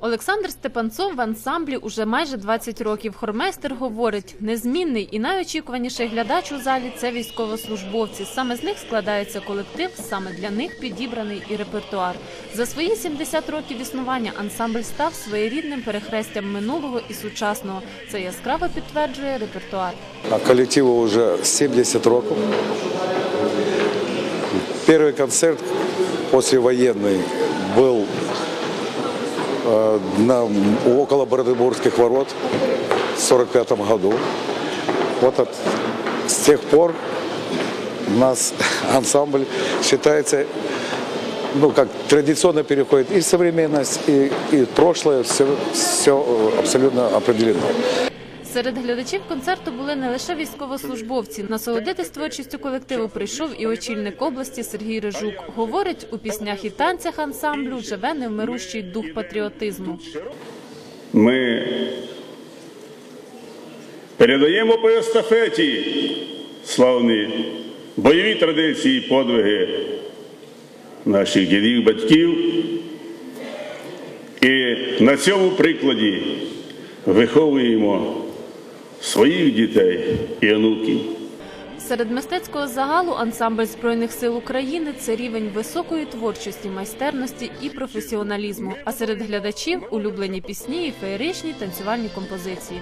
Олександр Степанцов в ансамблі уже майже 20 років. Хормейстер говорить, незмінний і найочікуваніший глядач у залі це військовослужбовці. Саме з них складається колектив, саме для них підібраний і репертуар. За свої 70 років існування ансамбль став своєрідним перехрестям минулого і сучасного. Це яскраво підтверджує репертуар. А коллективу уже 70 років. Первый концерт послевоенный был э, на, около Бродебургских ворот в 1945 году. Вот от, с тех пор у нас ансамбль считается, ну, как традиционно переходит и современность, и, и прошлое, все, все абсолютно определено. Серед глядачів концерту були не лише військовослужбовці. Насолодитись творчістю колективу прийшов і очільник області Сергій Рижук. Говорить, у піснях і танцях ансамблю живе невмирущий дух патріотизму. Ми передаємо по естафеті славні бойові традиції, подвиги наших дідів, батьків. І на цьому прикладі виховуємо своїх дітей і онуків. Серед мистецького загалу ансамбль збройних сил України це рівень високої творчості, майстерності і професіоналізму. А серед глядачів улюблені пісні і феєричні танцювальні композиції.